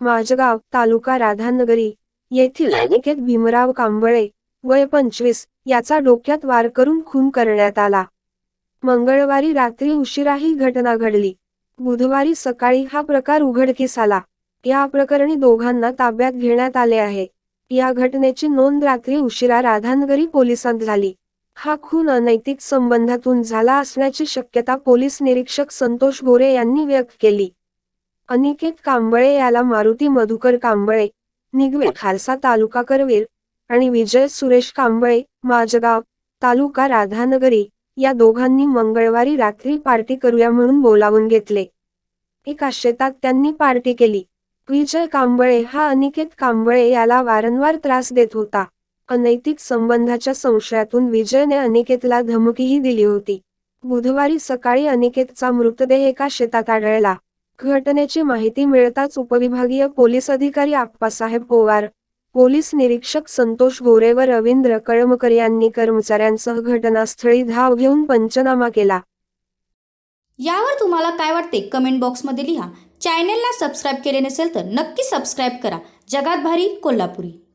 माझगाव तालुका राधानगरी येथील अनिकेत भीमराव कांबळे वय पंचवीस याचा डोक्यात वार करून खून करण्यात आला. मंगळवारी रात्री उशिरा ही घटना घडली. बुधवारी सकाळी हा प्रकार उघडकीस आला. या प्रकरणी दोघांना ताब्यात घेण्यात आले आहे. या घटनेची नोंद रात्री उशिरा राधानगरी पोलिसांत झाली. हा खून अनैतिक संबंधातून झाला असण्याची शक्यता पोलीस निरीक्षक संतोष गोरे यांनी व्यक्त केली. अनिकेत कांबळे याला मारुती मधुकर कांबळे निगवे खालसा तालुका करवीर आणि विजय सुरेश कांबळे माजगाव तालुका राधानगरी या दोघांनी मंगळवारी रात्री पार्टी करूया म्हणून बोलावून घेतले. एका शेतात त्यांनी पार्टी केली. विजय कांबळे हा अनिकेत कांबळे याला वारंवार त्रास देत होता. अनैतिक संबंधाच्या संशयातून विजयने अनिकेतला धमकीही दिली होती. बुधवारी सकाळी अनिकेतचा मृतदेह एका शेतात आढळला. घटनेची माहिती मिळताच उपविभागीय पोलीस अधिकारी आप्पासाहेब पोवार पोलीस निरीक्षक संतोष गोरे व रवींद्र कळमकर यांनी कर्मचाऱ्यांसह घटनास्थळी धाव घेऊन पंचनामा केला. यावर तुम्हाला काय वाटते? कमेंट बॉक्समध्ये लिहा. चॅनेलला सबस्क्राईब केले नसेल तर नक्की सबस्क्राईब करा. जगात भारी कोल्हापुरी.